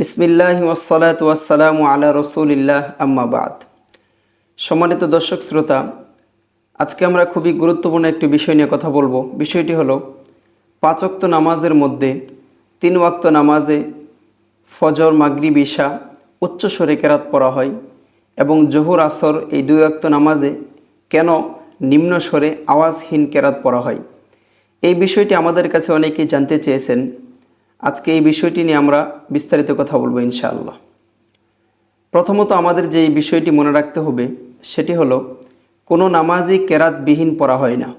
বিসমিল্লাহ ওসলাত ওয়াসালামু আলা রসুলিল্লাহ আম্মাবাদ সম্মানিত দর্শক শ্রোতা, আজকে আমরা খুবই গুরুত্বপূর্ণ একটি বিষয় নিয়ে কথা বলব। বিষয়টি হলো, পাঁচ ওয়াক্ত নামাজের মধ্যে তিন ওয়াক্ত নামাজে ফজর, মাগরিব ঈশা উচ্চ স্বরে কেরাত পড়া হয় এবং জোহর, আসর এই দুই ওয়াক্ত নামাজে কেন নিম্ন স্বরে আওয়াজহীন কেরাত পড়া হয়? এই বিষয়টি আমাদের কাছে অনেকেই জানতে চেয়েছেন। আজকে এই বিষয়টি নিয়ে আমরা বিস্তারিত কথা বলব ইনশাআল্লাহ। প্রথমত আমাদের যে বিষয়টি মনে রাখতে হবে, সেটি হলো, কোনো নামাজই কেরাতবিহীন পড়া হয় না।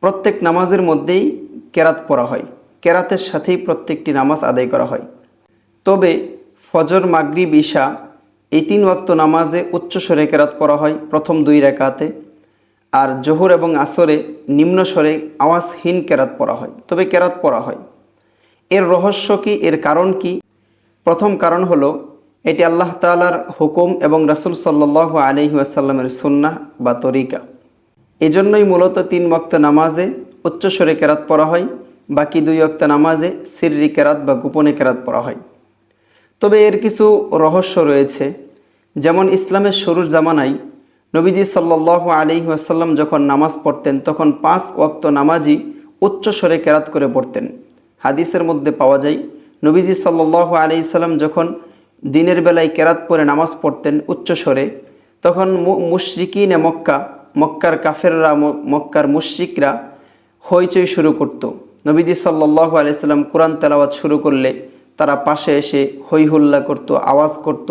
প্রত্যেক নামাজের মধ্যেই কেরাত পড়া হয়। কেরাতের সাথেই প্রত্যেকটি নামাজ আদায় করা হয়। তবে ফজর, মাগরিব ঈশা এই তিন ওয়াক্ত নামাজে উচ্চ স্বরে কেরাত পড়া হয় প্রথম দুই রেখাতে। আর জোহর এবং আসরে নিম্ন স্বরে আওয়াজহীন কেরাত পড়া হয়। তবে কেরাত পড়া হয়। এর রহস্য কি, এর কারণ কি? প্রথম কারণ হলো, এটি আল্লাহ তালার হুকুম এবং রাসুল সাল্লাহ আলহি আসাল্লামের সুন্নাহ বা তরিকা। এজন্যই মূলত তিন ওয়াক্ত নামাজে উচ্চস্বরে কেরাত পড়া হয়, বাকি দুই ওয়াক্ত নামাজে সিররি কেরাত বা গোপনে কেরাত পড়া হয়। তবে এর কিছু রহস্য রয়েছে, যেমন ইসলামের শুরুর জামানায় নবীজি সাল্লাহ আলি আসাল্লাম যখন নামাজ পড়তেন, তখন পাঁচ ওয়াক্ত নামাজই উচ্চ স্বরে কেরাত করে পড়তেন। হাদিসের মধ্যে পাওয়া যায়, নবীজি সাল্লাহ আলি সাল্লাম যখন দিনের বেলায় কেরাত পরে নামাজ পড়তেন উচ্চ স্বরে তখন মুশরিকিনে মক্কা, মক্কার কাফেররা মক্কার মুশরিকরা হইচই শুরু করত। নবীজি সাল্লাহ আলাইসাল্লাম কোরআন তেলাওয়াত শুরু করলে তারা পাশে এসে হই হুল্লা করতো, আওয়াজ করত,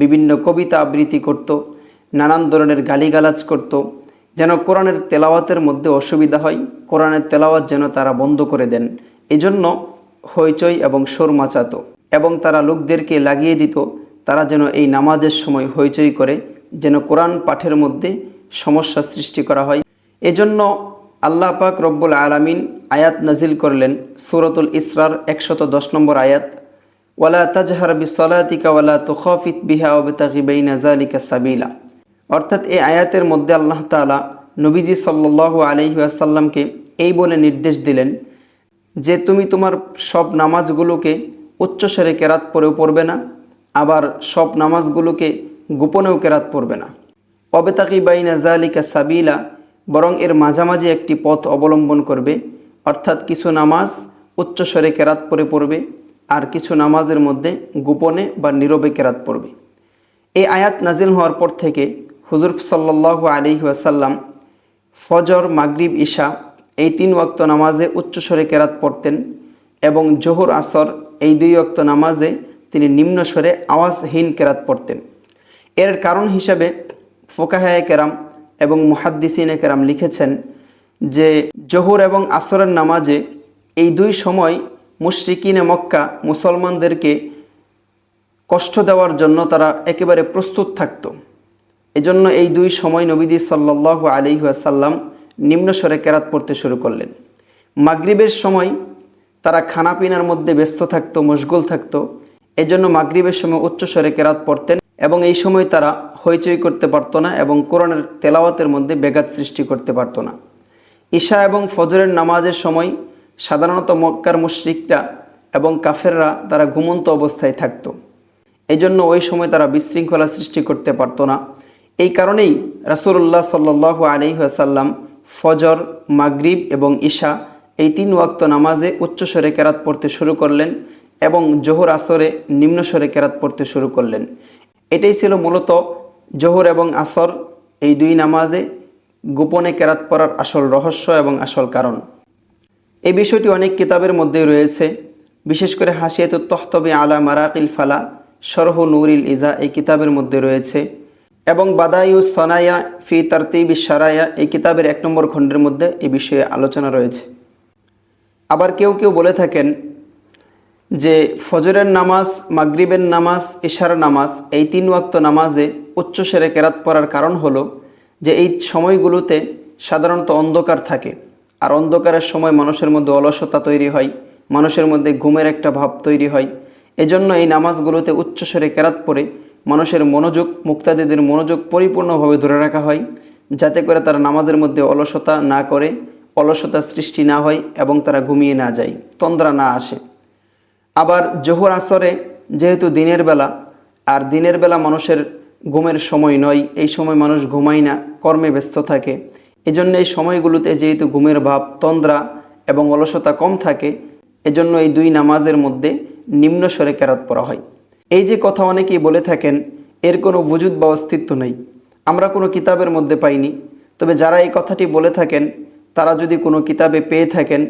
বিভিন্ন কবিতা আবৃত্তি করত, নানান ধরনের গালিগালাজ করত, যেন কোরআনের তেলাওয়াতের মধ্যে অসুবিধা হয়, কোরআনের তেলাওয়াত যেন তারা বন্ধ করে দেন। এজন্য হইচই এবং সোর মাচাতো এবং তারা লোকদেরকে লাগিয়ে দিত, তারা যেন এই নামাজের সময় হইচই করে, যেন কোরআন পাঠের মধ্যে সমস্যা সৃষ্টি করা হয়। এজন্য আল্লাহ পাক রব্বুল আলামিন আয়াত নাজিল করলেন, সুরতুল ইসরার একশত দশ নম্বর আয়াত, ওয়ালা তাজহার বিসলাতিকা ওয়ালা তুখাফিত বিহা ওবতাগি বাইনা যালিকা সাবিলা। অর্থাৎ এই আয়াতের মধ্যে আল্লাহ তাআলা নবীজি সাল্লাল্লাহু আলাইহি ওয়াসাল্লামকে এই বলে নির্দেশ দিলেন যে তুমি তোমার সব নামাজগুলোকে উচ্চস্বরে কেরাত পরেও পড়বে না, আবার সব নামাজগুলোকে গোপনেও কেরাত পড়বে না। অবেতাকি বাইনা জালিকা সাবিলা, বরং এর মাঝামাঝি একটি পথ অবলম্বন করবে, অর্থাৎ কিছু নামাজ উচ্চস্বরে কেরাত পরে পড়বে, আর কিছু নামাজের মধ্যে গোপনে বা নীরবে কেরাত পড়বে। এই আয়াত নাজিল হওয়ার পর থেকে হুজুর সাল্লাহ আলী ওয়াসাল্লাম ফজর, মাগরিব ঈশা এই তিন ওয়াক্ত নামাজে উচ্চস্বরে কেরাত পড়তেন এবং জোহর আসর এই দুই ওয়াক্ত নামাজে তিনি নিম্ন স্বরে আওয়াজহীন কেরাত পড়তেন। এর কারণ হিসাবে ফোকাহায় কেরাম এবং মুহাদ্দিসিনে কেরাম লিখেছেন যে জোহর এবং আসরের নামাজে এই দুই সময় মুশরিকিনে মক্কা মুসলমানদেরকে কষ্ট দেওয়ার জন্য তারা একেবারে প্রস্তুত থাকত। এজন্য এই দুই সময় নবীজি সাল্লাহ আলী আসাল্লাম নিম্নস্বরে কেরাত পড়তে শুরু করলেন। মাগরিবের সময় তারা খানাপিনার মধ্যে ব্যস্ত থাকতো, মশগুল থাকতো। এজন্য মাগরিবের সময় উচ্চ উচ্চস্বরে কেরাত পড়তেন এবং এই সময় তারা হইচই করতে পারতো না এবং কোরআনের তেলাওয়াতের মধ্যে ব্যাঘাত সৃষ্টি করতে পারতো না। ঈশা এবং ফজরের নামাজের সময় সাধারণত মক্কার মুশরিকরা এবং কাফেররা তারা ঘুমন্ত অবস্থায় থাকতো। এই জন্য ওই সময় তারা বিশৃঙ্খলা সৃষ্টি করতে পারতো না। এই কারণেই রাসুল্লাহ সাল্লাহ আলিহাসাল্লাম ফজর, মাগরিব এবং ঈশা এই তিন ওয়াক্ত নামাজে উচ্চস্বরে কেরাত পড়তে শুরু করলেন এবং জোহর আসরে নিম্নস্বরে কেরাত পড়তে শুরু করলেন। এটাই ছিল মূলত জোহর এবং আসর এই দুই নামাজে গোপনে কেরাত পড়ার আসল রহস্য এবং আসল কারণ। এই বিষয়টি অনেক কিতাবের মধ্যে রয়েছে। বিশেষ করে হাসিয়াত তহতবে আলা মারাকিল ফালা সরহ নুরিল ইজা এই কিতাবের মধ্যে রয়েছে। এবং বাদায়ু সনায়া ফি তারতিব সারায়া এই কিতাবের এক নম্বর খণ্ডের মধ্যে এ বিষয়ে আলোচনা রয়েছে। আবার কেউ কেউ বলে থাকেন যে ফজরের নামাজ, মাগরিবের নামাজ ইশার নামাজ, এই তিন ওয়াক্ত নামাজে উচ্চস্বরে কেরাত পড়ার কারণ হলো যে এই সময়গুলোতে সাধারণত অন্ধকার থাকে। আর অন্ধকারের সময় মানুষের মধ্যে অলসতা তৈরি হয়, মানুষের মধ্যে ঘুমের একটা ভাব তৈরি হয়। এজন্য এই নামাজগুলোতে উচ্চস্বরে কেরাত পড়ে মানুষের মনোযোগ, মুক্তাদিদের মনোযোগ পরিপূর্ণভাবে ধরে রাখা হয়, যাতে করে তারা নামাজের মধ্যে অলসতা না করে, অলসতা সৃষ্টি না হয় এবং তারা ঘুমিয়ে না যায়, তন্দ্রা না আসে। আবার জোহর আসরে যেহেতু দিনের বেলা, আর দিনের বেলা মানুষের ঘুমের সময় নয়, এই সময় মানুষ ঘুমায় না, কর্মে ব্যস্ত থাকে, এজন্য এই সময়গুলোতে যেহেতু ঘুমের ভাব, তন্দ্রা এবং অলসতা কম থাকে, এজন্য এই দুই নামাজের মধ্যে নিম্ন স্বরে কেরাত পড়া হয়। এই যে কথা অনেকেই বলে থাকেন, এর কোনো বুজুদ বা অস্তিত্ব নেই। আমরা কোনো কিতাবের মধ্যে পাইনি। তবে যারা এই কথাটি বলে থাকেন, তারা যদি কোনো কিতাবে পেয়ে থাকেন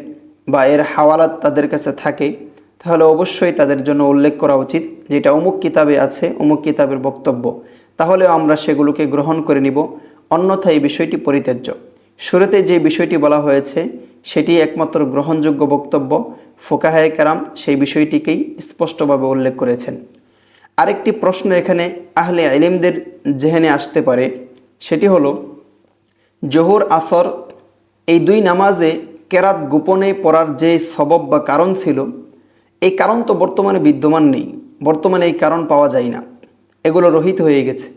বা এর হাওয়ালাত তাদের কাছে থাকে, তাহলে অবশ্যই তাদের জন্য উল্লেখ করা উচিত যেটা অমুক কিতাবে আছে, অমুক কিতাবের বক্তব্য। তাহলে আমরা সেগুলোকে গ্রহণ করে নিব। অন্যথা এই বিষয়টি পরিত্যাজ্য। শুরুতে যে বিষয়টি বলা হয়েছে, সেটি একমাত্র গ্রহণযোগ্য বক্তব্য। ফোকাহায় কারাম সেই বিষয়টিকেই স্পষ্টভাবে উল্লেখ করেছেন। আরেকটি প্রশ্ন এখানে আহলে আলিমদের জেহেনে আসতে পারে। সেটি হলো, জোহর, আসর এই দুই নামাজে কেরাত গোপনে পড়ার যে সবব বা কারণ ছিল, এই কারণ তো বর্তমানে বিদ্যমান নেই। বর্তমানে এই কারণ পাওয়া যায় না। এগুলো রহিত হয়ে গেছে।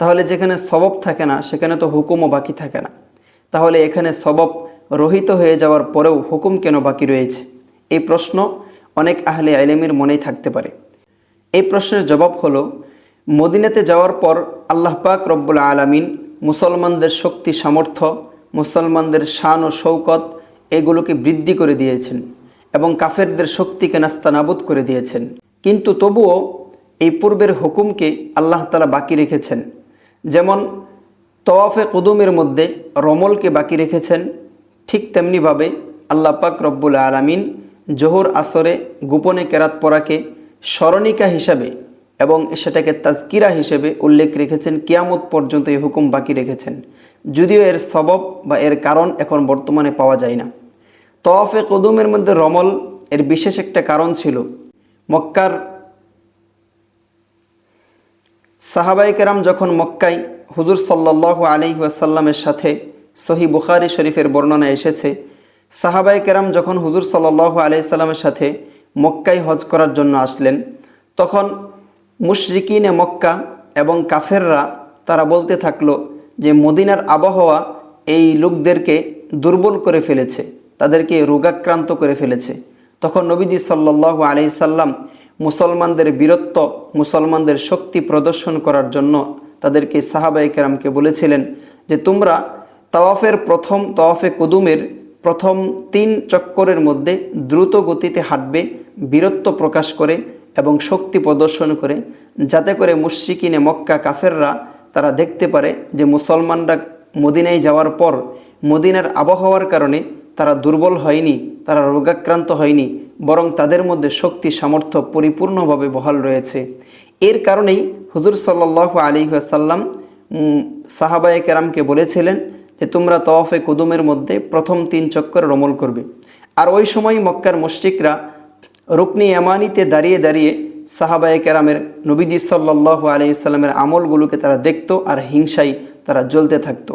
তাহলে যেখানে সবব থাকে না, সেখানে তো হুকুমও বাকি থাকে না। তাহলে এখানে সবব রহিত হয়ে যাওয়ার পরেও হুকুম কেন বাকি রয়েছে? এই প্রশ্ন অনেক আহলে আলেমের মনেই থাকতে পারে। এই প্রশ্নের জবাব হলো, মদিনাতে যাওয়ার পর আল্লাহ পাক রব্বুল আলামিন মুসলমানদের শক্তি, সামর্থ্য, মুসলমানদের শান ও শৌকত এগুলোকে বৃদ্ধি করে দিয়েছেন এবং কাফেরদের শক্তিকে নাস্তানাবুদ করে দিয়েছেন। কিন্তু তবুও এই পূর্বের হুকুমকে আল্লাহ তালা বাকি রেখেছেন। যেমন তওয়াফে কুদুমের মধ্যে রমলকে বাকি রেখেছেন, ঠিক তেমনিভাবে আল্লাহ পাক রব্বুল আলামিন জোহর আসরে গোপনে কেরাত পড়াকে স্মরণিকা হিসাবে এবং সেটাকে তাজকিরা হিসেবে উল্লেখ রেখেছেন, কিয়ামত পর্যন্ত এই হুকুম বাকি রেখেছেন। যদিও এর সবব বা এর কারণ এখন বর্তমানে পাওয়া যায় না। তওয়াফে কদুমের মধ্যে রমল এর বিশেষ একটা কারণ ছিল মক্কার সাহাবাই কেরাম যখন মক্কায় হুজুর সাল্লাহ আলি ওয়াসাল্লামের সাথে সহি বুখারি শরীফের বর্ণনা এসেছে সাহাবাই কেরাম যখন হুজুর সাল্লাহ আলি সাল্লামের সাথে মক্কায় হজ করার জন্য আসলেন। তখন মুশরিকিনে মক্কা এবং কাফেররা তারা বলতে থাকল যে, মদিনার আবহাওয়া এই লোকদেরকে দুর্বল করে ফেলেছে, তাদেরকে রোগাক্রান্ত করে ফেলেছে। তখন নবীজি সাল্লাহ আলি সাল্লাম মুসলমানদের বীরত্ব, মুসলমানদের শক্তি প্রদর্শন করার জন্য তাদেরকে সাহাবাই কেরামকে বলেছিলেন যে, তোমরা তাওয়াফের প্রথম, তাওয়াফে কুদুমের প্রথম তিন চক্করের মধ্যে দ্রুত গতিতে হাঁটবে বীরত্ব প্রকাশ করে এবং শক্তি প্রদর্শন করে, যাতে করে মুশ্রিকিনে মক্কা কাফেররা তারা দেখতে পারে যে মুসলমানরা মদিনায় যাওয়ার পর মদিনার আবহাওয়ার কারণে তারা দুর্বল হয়নি, তারা রোগাক্রান্ত হয়নি, বরং তাদের মধ্যে শক্তি সামর্থ্য পরিপূর্ণভাবে বহাল রয়েছে। এর কারণেই হুজুর সাল্লাহ আলী সাল্লাম সাহাবায়ে কেরামকে বলেছিলেন যে তোমরা তওয়াফে কুদুমের মধ্যে প্রথম তিন চক্কর রমল করবে। আর ওই সময় মক্কার মুশ্রিকরা রুকনি এমানিতে দাঁড়িয়ে দাঁড়িয়ে সাহাবায়ে কেরামের নবীজি সাল্লাহ আলাইসাল্লামের আমলগুলোকে তারা দেখতো আর হিংসাই তারা জ্বলতে থাকত।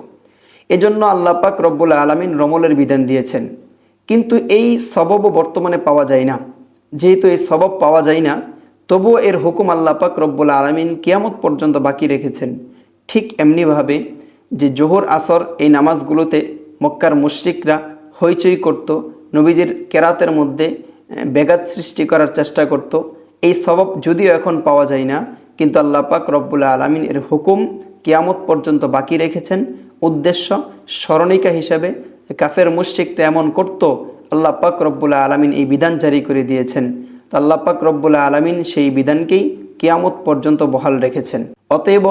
এজন্য আল্লাহ পাক রব্বুল আলমিন রমলের বিধান দিয়েছেন। কিন্তু এই সববও বর্তমানে পাওয়া যায় না। যেহেতু এই সবব পাওয়া যায় না, তবুও এর হুকুম আল্লাহ পাক রব্বুল আলমিন কিয়ামত পর্যন্ত বাকি রেখেছেন। ঠিক এমনিভাবে যে জোহর আসর এই নামাজগুলোতে মক্কার মুশরিকরা হইচই করত নবীজির কেরাতের মধ্যে ব্যাঘাত সৃষ্টি করার চেষ্টা করত। এই সবব যদিও এখন পাওয়া যায় না, কিন্তু আল্লাহ পাক রব্বুল আলমিন এর হুকুম কিয়ামত পর্যন্ত বাকি রেখেছেন। উদ্দেশ্য স্মরণিকা হিসাবে কাফের মুশ্রিকটা এমন করত, আল্লাহ পাক রব্বুল আলমিন এই বিধান জারি করে দিয়েছেন। তো আল্লাহ পাক আলমিন সেই বিধানকেই কিয়ামত পর্যন্ত বহাল রেখেছেন। অতএব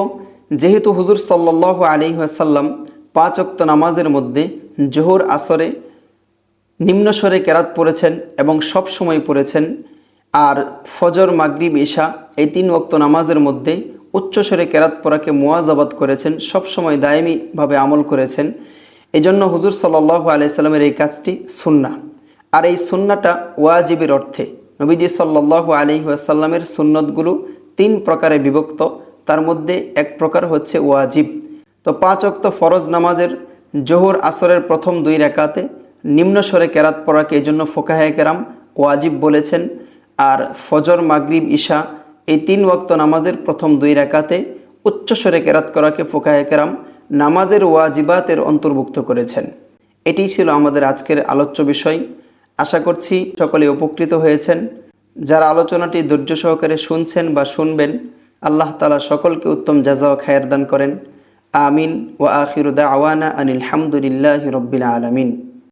যেহেতু হুজুর সাল্লাহ আলী আসাল্লাম পাঁচ অক্ত নামাজের মধ্যে জোহর, আসরে নিম্নস্বরে কেরাত পড়েছেন এবং সব সময় পড়েছেন। আর ফজর, মাগরিব ঈশা এই তিন ওক্ত নামাজের মধ্যে উচ্চস্বরে কেরাত পড়াকে মোয়াজাবাদ করেছেন সবসময় দায়মিভাবে আমল করেছেন। এজন্য হুজুর সাল্লাহ আলাইসাল্লামের এই কাজটি সুন্না আর এই সুন্নাটা ওয়াজিবের অর্থে নবীজি সাল্লাহ আলি আসাল্লামের সুন্নতগুলো তিন প্রকারে বিভক্ত। তার মধ্যে এক প্রকার হচ্ছে ওয়াজিব। তো পাঁচ অক্ত ফরজ নামাজের জোহর, আসরের প্রথম দুই রেখাতে নিম্ন স্বরে কেরাত পড়াকে এই জন্য ফোকাহে কেরাম ওয়াজিব বলেছেন। আর ফজর, মাগরিব ঈশা এই তিন ওয়াক্ত নামাজের প্রথম দুই রেখাতে উচ্চস্বরে কেরাত করাকে ফোকাহে কেরাম নামাজের ওয়াজিবাতের অন্তর্ভুক্ত করেছেন। এটি ছিল আমাদের আজকের আলোচ্য বিষয়। আশা করছি সকলে উপকৃত হয়েছেন। যারা আলোচনাটি ধৈর্য সহকারে শুনছেন বা শুনবেন, আল্লাহ তালা সকলকে উত্তম জাজা খায়ের দান করেন। আমিন। ও আখিরুদা আওয়ানা আনিল হামদুলিল্লাহ রব্বিল আলমিন।